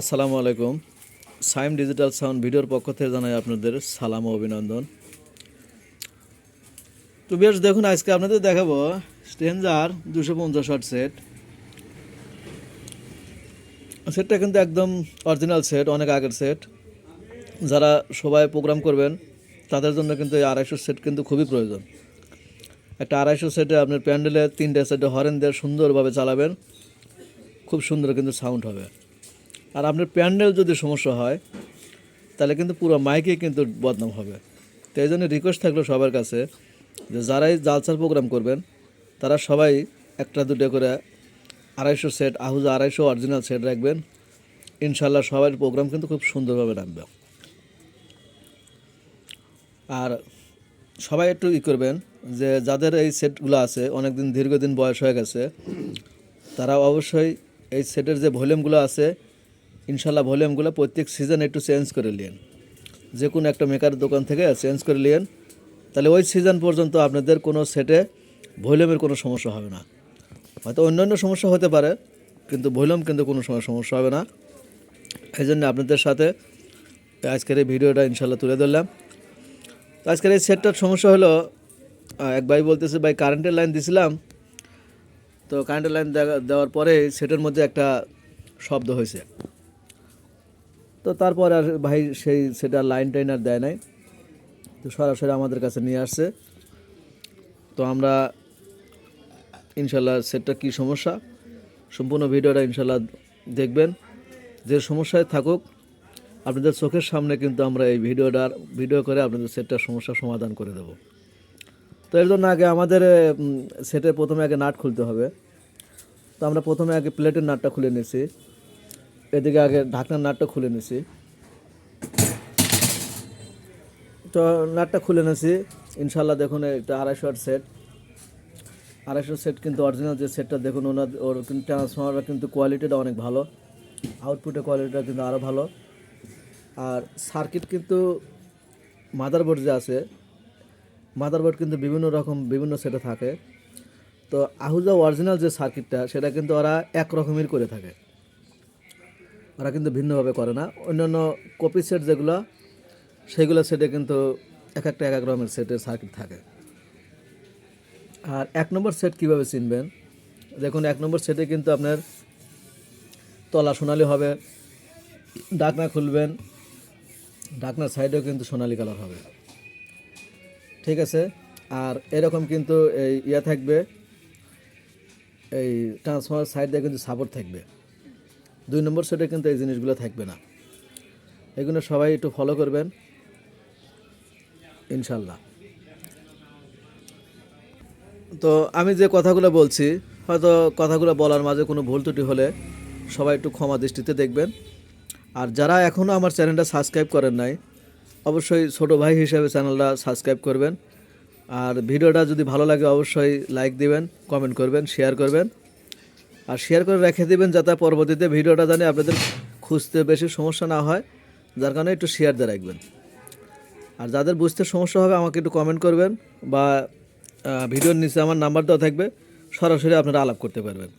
আসসালামু আলাইকুম। Saim digital sound ভিডিওর পক্ষ থেকে জানাই আপনাদের সালাম অভিনন্দন। তো বেশ দেখুন, আজকে আপনাদের দেখাবো স্ট্রেঞ্জার দুশো পঞ্চাশ ওয়াট সেট। সেটটা কিন্তু একদম অরিজিনাল সেট, অনেক আগের সেট। যারা সবাই প্রোগ্রাম করবেন, তাদের জন্য কিন্তু এই আড়াইশো সেট কিন্তু খুবই প্রয়োজন। একটা আড়াইশো সেটে আপনার প্যান্ডেলে তিনটে সেটে হরেন দিয়ে সুন্দরভাবে চালাবেন। খুব সুন্দর কিন্তু সাউন্ড হবে। আর আপনার প্যান্ডেল যদি সমস্যা হয়, তাহলে কিন্তু পুরো মাইকে কিন্তু বদনাম হবে। তো এই জন্য রিকোয়েস্ট থাকল সবার কাছে যে যারাই জালসার প্রোগ্রাম করবেন, তারা সবাই একটা দুটো করে আড়াইশো সেট আহুজা আড়াইশো অরিজিনাল সেট রাখবেন। ইনশাল্লাহ সবার প্রোগ্রাম কিন্তু খুব সুন্দরভাবে নামবে আর সবাই একটু ই করবেন যে যাদের এই সেটগুলো আছে অনেক দিন দীর্ঘদিন বয়স হয়ে গেছে, তারা অবশ্যই এই সেটের যে ভলিউমগুলো আছে ইনশাল্লাহ ভলিউমগুলো প্রত্যেক সিজন একটু চেঞ্জ করে নিন যে কোনো একটা মেকার দোকান থেকে চেঞ্জ করে নিন তাহলে ওই সিজন পর্যন্ত আপনাদের কোনো সেটে ভলিউমের কোনো সমস্যা হবে না। হয়তো অন্যান্য সমস্যা হতে পারে, কিন্তু ভলিউম কিন্তু কোনো সময় সমস্যা হবে না। এই জন্য আপনাদের সাথে আজকের এই ভিডিওটা ইনশাল্লাহ তুলে ধরলাম। তো আজকের এই সেটটার সমস্যা হলো এক ভাই বলতেছে, ভাই কারেন্টের লাইন দিছিলাম। তো কারেন্টের লাইন দেওয়া- দেওয়ার পরে সেটের মধ্যে একটা শব্দ হয়েছে। তো তারপর আর ভাই সেই, সেটা লাইন টাইন আর দেয় নাই। তো সরাসরি আমাদের কাছে নিয়ে আসছে। তো আমরা ইনশাল্লাহ সেটটা কী সমস্যা, সম্পূর্ণ ভিডিওটা ইনশাল্লাহ দেখবেন। যে সমস্যায় থাকুক, আপনাদের চোখের সামনে কিন্তু আমরা এই ভিডিওটার ভিডিও করে আপনাদের সেটটার সমস্যার সমাধান করে দেব। তো এর জন্য আগে আমাদের সেটে প্রথমে আগে নাট খুলতে হবে। তো আমরা প্রথমে আগে প্লেটের নাটটা খুলে নিয়েছি। এদিকে আগে ঢাকনার নাটটা খুলে নিয়েছি তো নাটটা খুলে নিয়েছি ইনশাল্লাহ দেখুন, এটা আড়াইশো আট সেট আড়াইশো সেট কিন্তু অরিজিনাল যে সেটটা দেখুন ওনার, ওর কিন্তু ট্রান্সফর্মারটা কিন্তু কোয়ালিটিটা অনেক ভালো। আউটপুটের কোয়ালিটিটা কিন্তু আরও ভালো। আর সার্কিট কিন্তু মাদারবোর্ড যে আছে মাদারবোর্ড কিন্তু বিভিন্ন রকম, বিভিন্ন সেটে থাকে। তো আহুজা অরিজিনাল যে সার্কিটটা সেটা কিন্তু ওরা এক রকমের করে থাকে। ওরা কিন্তু ভিন্নভাবে করে না। অন্যান্য কপি সেট যেগুলো, সেগুলো সেটে কিন্তু এক একটা, এক এক রকমের সেটের সার্কিট থাকে। আর এক নম্বর সেট কীভাবে চিনবেন? দেখুন, এক নম্বর সেটে কিন্তু আপনার তলা সোনালি হবে, ডাকনা খুলবেন, ডাকনার সাইডেও কিন্তু সোনালি কালার হবে। ঠিক আছে? আর এরকম কিন্তু এই ইয়া থাকবে, এই ট্রান্সফার সাইড কিন্তু সাপোর্ট থাকবে। দুই নম্বর সেটে কিন্তু এই জিনিসগুলো থাকবে না। এগুলো সবাই একটু ফলো করবেন। ইনশাল্লাহ তো আমি যে কথাগুলো বলছি, হয়তো কথাগুলো বলার মাঝে কোনো ভুল ত্রুটি হলে সবাই একটু ক্ষমা দৃষ্টিতে দেখবেন। আর যারা এখনও আমার চ্যানেলটা সাবস্ক্রাইব করেন নাই, অবশ্যই ছোট ভাই হিসেবে চ্যানেলটা সাবস্ক্রাইব করবেন। আর ভিডিওটা যদি ভালো লাগে, অবশ্যই লাইক দিবেন কমেন্ট করবেন শেয়ার করবেন। আর শেয়ার করে রেখে দেবেন যাতে পরবর্তীতে ভিডিওটা জানে আপনাদের খুঁজতে বেশি সমস্যা না হয়। যার কারণে একটু শেয়ার দিয়ে রাখবেন। আর যাদের বুঝতে সমস্যা হবে, আমাকে একটু কমেন্ট করবেন বা ভিডিওর নিচে আমার নাম্বার দেওয়া থাকবে, সরাসরি আপনারা আলাপ করতে পারবেন।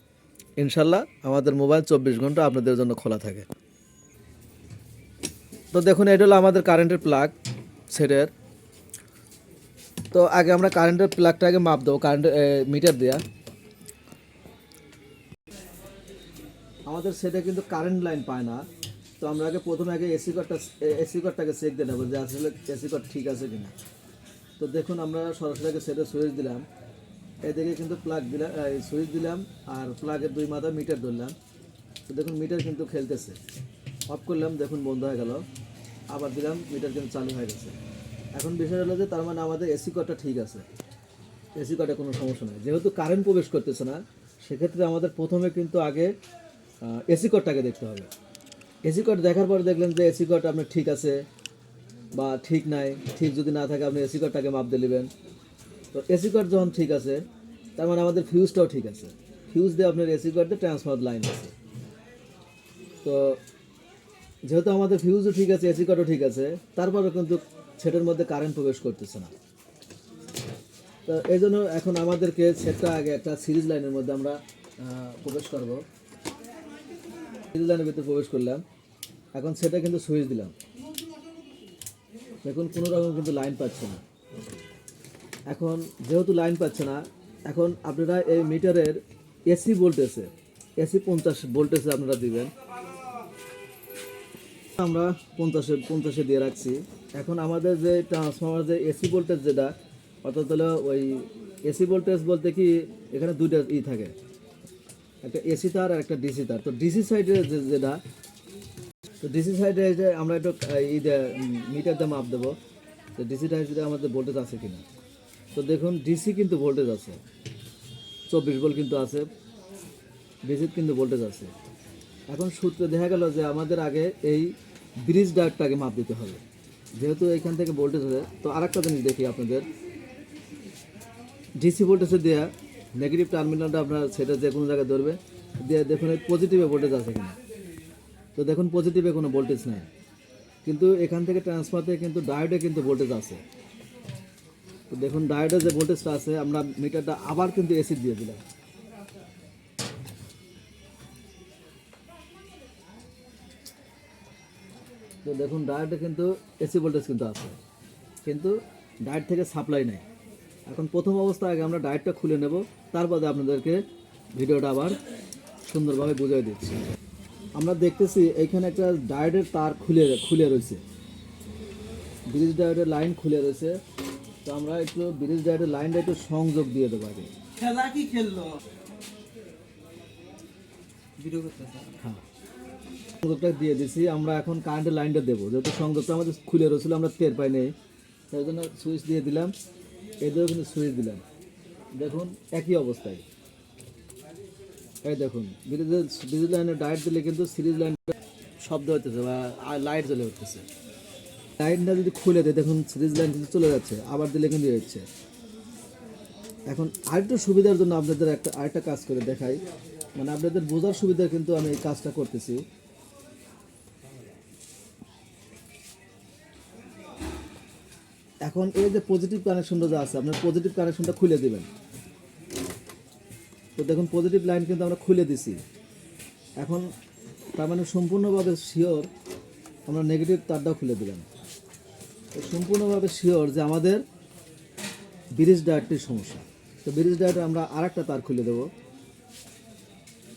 ইনশাল্লাহ আমাদের মোবাইল চব্বিশ ঘণ্টা আপনাদের জন্য খোলা থাকে। তো দেখুন, এটা হলো আমাদের কারেন্টের প্লাগ সেটের তো আগে আমরা কারেন্টের প্লাগটা আগে মাপ দেবো কারেন্টের মিটার দেওয়া আমাদের সেটে কিন্তু কারেন্ট লাইন পায় না। তো আমরা আগে প্রথমে আগে এসি কার্ডটা এসি কার্ডটাকে চেক দিয়ে নেব যে আসলে এসি কার্ড ঠিক আছে কিনা। তো দেখুন আমরা সরাসরি আগে সেটে সুইচ দিলাম। এদিকে কিন্তু প্লাগ দিলাম সুইচ দিলাম আর প্লাগের দুই মাথা মিটার ধরলাম। তো দেখুন মিটার কিন্তু খেলতেছে। অফ করলাম, দেখুন বন্ধ হয়ে গেল। আবার দিলাম মিটার কিন্তু চালু হয়ে গেছে। এখন বিষয় হলো যে তার মানে আমাদের এসি কার্ডটা ঠিক আছে। এসি কার্ডে কোনো সমস্যা নেই। যেহেতু কারেন্ট প্রবেশ করতেছে না, সেক্ষেত্রে আমাদের প্রথমে কিন্তু আগে এসি কোডটাকে দেখতে হবে। এসি কোড দেখার পর দেখলেন যে এসি কোড আপনার ঠিক আছে বা ঠিক নাই। ঠিক যদি না থাকে, আপনি এসি কোডটাকে মাপ দিয়ে নেবেন। তো এসি কোড যখন ঠিক আছে, তার মানে আমাদের ফিউজটাও ঠিক আছে। ফিউজ দিয়ে আপনার এসি কোড দিয়ে ট্রান্সফার লাইন আছে। তো যেহেতু আমাদের ফিউজও ঠিক আছে এসি কোডও ঠিক আছে, তারপরেও কিন্তু সেটার মধ্যে কারেন্ট প্রবেশ করতেছে না। তো এই জন্য এখন আমাদেরকে সেটটা আগে একটা সিরিজ লাইনের মধ্যে আমরা প্রবেশ করব। সিরিজ ভিতরে প্রবেশ করলাম। এখন সেটা কিন্তু সুইচ দিলাম। এখন কোনো রকম কিন্তু লাইন পাচ্ছে না। এখন যেহেতু লাইন পাচ্ছে না, এখন আপনারা এই মিটারের এসি ভোল্টেজে, এসি পঞ্চাশ ভোল্টেজে আপনারা দিবেন। আমরা পঞ্চাশে পঞ্চাশে দিয়ে রাখছি। এখন আমাদের যে ট্রান্সফর্মার যে এসি ভোল্টেজ যেটা, অর্থাৎ হলো ওই এসি ভোল্টেজ বলতে কি, এখানে দুইটা ই থাকে। একটা এসি তার আর একটা ডিসি তার। তো ডিসি সাইডে যেটা, তো ডিসি সাইডে যে আমরা একটু ই মিটার দাম মাপ দেবো, তো ডিসি সাইডে আমাদের ভোল্টেজ আছে কিনা। তো দেখুন ডিসি কিন্তু ভোল্টেজ আছে। চব্বিশ ভোল্ট কিন্তু আছে। ডিসির কিন্তু ভোল্টেজ আছে। এখন সূত্রে দেখা গেল যে আমাদের আগে এই ব্রিজ ডাকটাকে মাপ দিতে হবে। যেহেতু এখান থেকে ভোল্টেজ আছে তো আরেকটা জিনিস দেখি আপনাদের। ডিসি ভোল্টেজে দেওয়া নেগেটিভ টার্মিনালটা আপনার সেটা যে কোনো জায়গায় ধরবে, দিয়ে দেখুন এই পজিটিভে ভোল্টেজ আছে কিনা। তো দেখুন পজিটিভে কোনো ভোল্টেজ নেই। কিন্তু এখান থেকে ট্রান্সফার থেকে কিন্তু ডায়োডে কিন্তু ভোল্টেজ আছে। তো দেখুন ডায়োডে যে ভোল্টেজটা আছে, আমরা মিটারটা আবার কিন্তু এসি দিয়ে দিলাম। তো দেখুন ডায়োডে কিন্তু এসি ভোল্টেজ কিন্তু আছে। কিন্তু ডায়েট থেকে সাপ্লাই নেই। এখন প্রথম অবস্থা আগে আমরা ডায়েটটা খুলে নেব। তারপরে আপনাদেরকে ভিডিওটা আবার সুন্দরভাবে বুঝিয়ে দিচ্ছি। আমরা দেখতেছি এখানে একটা ডায়েটের তার খুলে খুলে রয়েছে। ব্রিজ ডায়েটের লাইন খুলে রয়েছে। তো আমরা একটু ব্রিজ ডায়েটের লাইনটা একটু সংযোগ দিয়ে দেবো আগে। খেলা কি খেললো? হ্যাঁ। সংযোগটা দিয়ে দিছি। আমরা এখন কারেন্টের লাইনটা দেবো। যেহেতু সংযোগটা আমাদের খুলে রয়েছিল আমরা টের পাই নেই। তাই জন্য সুইচ দিয়ে দিলাম। এদেরও কিন্তু সুইচ দিলাম দেখুন, একই অবস্থায়। এই দেখুন ব্রিজের ব্রিজ লাইনে ডায়েট দিলে কিন্তু সিরিজ লাইন শব্দ হতেছে বা লাইট জ্বলে উঠতেছে। লাইনটা যদি খুলে দেয়, দেখুন সিরিজ লাইন কিন্তু চলে যাচ্ছে, আবার দিলে কিন্তু হচ্ছে। এখন আরেকটু সুবিধার জন্য আপনাদের একটা, আরেকটা কাজ করে দেখাই। মানে আপনাদের বোঝার সুবিধা কিন্তু আমি এই কাজটা করতেছি। এখন এই যে পজিটিভ কানেকশনটা যা আছে, আপনার পজিটিভ কানেকশনটা খুলে দিবেন। তো দেখুন পজিটিভ লাইন কিন্তু আমরা খুলে দিছি। এখন তার মানে সম্পূর্ণভাবে শিওর আমরা নেগেটিভ তারটাও খুলে দিলাম। তো সম্পূর্ণভাবে শিওর যে আমাদের ব্রিজ ডায়েটটির সমস্যা। তো ব্রিজ ডায়েটে আমরা আর একটা তার খুলে দেবো।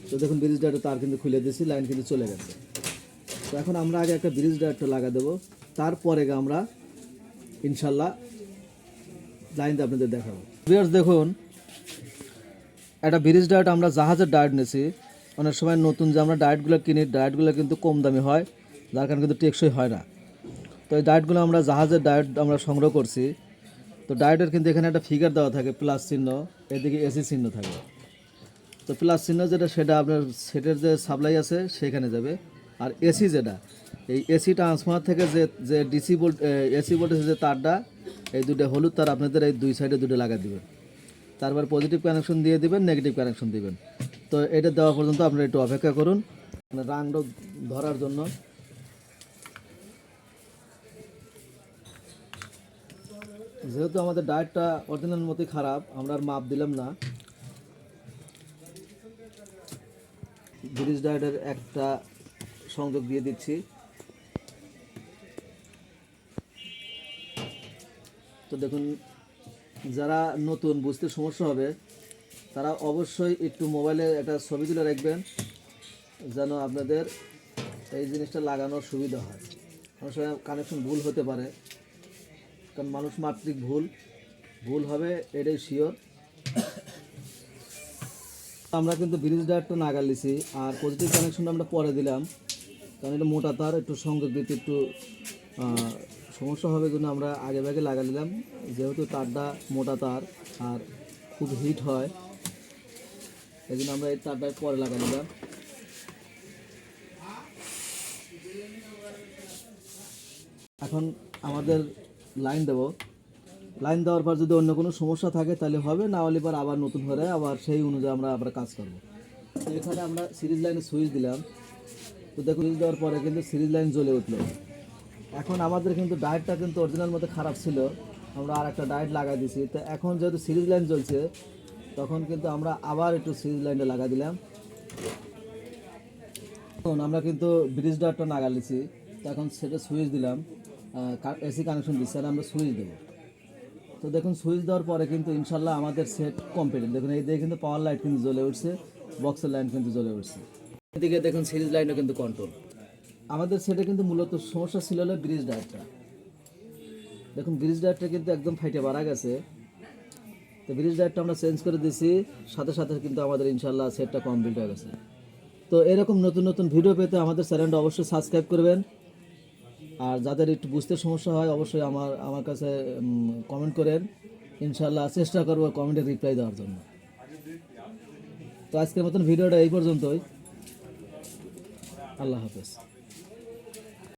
তো দেখুন, ব্রিজ ডায়েটে তার কিন্তু খুলে দিয়েছি লাইন কিন্তু চলে গেছে। তো এখন আমরা আগে একটা ব্রিজ ডায়েটটা লাগা দেবো। তারপরে আমরা ইনশাল্লাহ লাইনটা আপনাদের দেখাবো। ভিউয়ার্স দেখুন, একটা ব্রিজ ডায়েট আমরা জাহাজের ডায়েট নিয়েছি। অনেক সময় নতুন যে আমরা ডায়েটগুলো কিনি, ডায়েটগুলো কিন্তু কম দামি হয়, যার কারণে কিন্তু টেকসই হয় না। তো এই ডায়েটগুলো আমরা জাহাজের ডায়েট আমরা সংগ্রহ করছি। তো ডায়েটের কিন্তু এখানে একটা ফিগার দেওয়া থাকে প্লাস চিহ্ন, এদিকে এসি চিহ্ন থাকে। তো প্লাস চিহ্ন যেটা, সেটা আপনার সেটের যে সাপ্লাই আছে, সেখানে যাবে। আর এসি যেটা এই এসি ট্রান্সফর্মার থেকে যে যে ডিসি ভোল্ট এসি ভোল্টেজের যে তারটা, এই দুটো হলুদ তার আপনাদের এই দুই সাইডে দুটো লাগা দিবেন। তারপর পজিটিভ কানেকশন দিয়ে দিবেন নেগেটিভ কানেকশন দিবেন। তো এটা দেওয়া পর্যন্ত আপনারা একটু অপেক্ষা করুন। রাংটা ধরার জন্য। যেহেতু আমাদের ডায়েটটা অরিজিনাল মতোই খারাপ, আমরা আর মাপ দিলাম না। ব্রিজ ডায়েটের একটা সংযোগ দিয়ে দিচ্ছি। দেখুন, যারা নতুন, বুঝতে সমস্যা হবে, তারা অবশ্যই একটু মোবাইলে একটা ছবি তুলে রাখবেন, যেন আপনাদের এই জিনিসটা লাগানোর সুবিধা হয়। অনেক সময় কানেকশন ভুল হতে পারে, কারণ মানুষ মাত্রিক ভুল ভুল হবে, এটাই শিওর আমরা কিন্তু ব্রিজ ডায়েটটা নাগাল লিছি আর পজিটিভ কানেকশনটা আমরা পরে দিলাম, কারণ এটা মোটা তার, একটু সংযোগ দিতে একটু সমস্যা হবে জন্য আমরা আগে ভাগে লাগা নিলাম। যেহেতু তারটা মোটা তার আর খুব হিট হয়, এই জন্য আমরা এই তারটা পরে লাগা নিলাম। এখন আমাদের লাইন দেব। লাইন দেওয়ার পর যদি অন্য কোনো সমস্যা থাকে তাহলে হবে, না হলে পর আবার নতুন করে আবার সেই অনুযায়ী আমরা আবার কাজ করব। এখানে আমরা সিরিজ লাইনে সুইচ দিলাম। তো দেখুন সুইচ দেওয়ার পরে কিন্তু সিরিজ লাইন জ্বলে উঠল। এখন আমাদের কিন্তু ডায়েটটা কিন্তু অরিজিনাল মতো খারাপ ছিল। আমরা আর একটা ডায়েট লাগাই দিছি। তো এখন যেহেতু সিরিজ লাইন চলছে, তখন কিন্তু আমরা আবার একটু সিরিজ লাইনটা লাগা দিলাম। এখন আমরা কিন্তু ব্রিজ ডারটা নাগালিছি তো এখন সেটা সুইচ দিলাম। এসি কানেকশন দিচ্ছি আর আমরা সুইচ দেবো। তো দেখুন সুইচ দেওয়ার পরে কিন্তু ইনশাল্লাহ আমাদের সেট কমপ্লিট দেখুন, এই দিকে কিন্তু পাওয়ার লাইট কিন্তু জ্বলে উঠছে বক্সের লাইন কিন্তু জ্বলে উঠছে। এদিকে দেখুন সিরিজ লাইনও কিন্তু কন্ট্রোল আমাদের সেটে কিন্তু মূলত সমস্যা ছিল হলো ব্রিজ ডায়ারটা দেখুন ব্রিজ ডায়ারটা কিন্তু একদম ফাইটে বাড়া গেছে। তো ব্রিজ ডায়ারটা আমরা চেঞ্জ করে দিয়েছি সাথে সাথে কিন্তু আমাদের ইনশাল্লাহ সেটটা কমপ্লিট হয়ে গেছে। তো এরকম নতুন নতুন ভিডিও পেতে আমাদের চ্যানেলটা অবশ্যই সাবস্ক্রাইব করবেন। আর যাদের একটু বুঝতে সমস্যা হয়, অবশ্যই আমার আমার কাছে কমেন্ট করেন। ইনশাল্লাহ চেষ্টা করব কমেন্টে রিপ্লাই দেওয়ার জন্য। তো আজকের মতন ভিডিওটা এই পর্যন্তই। আল্লাহ হাফেজ।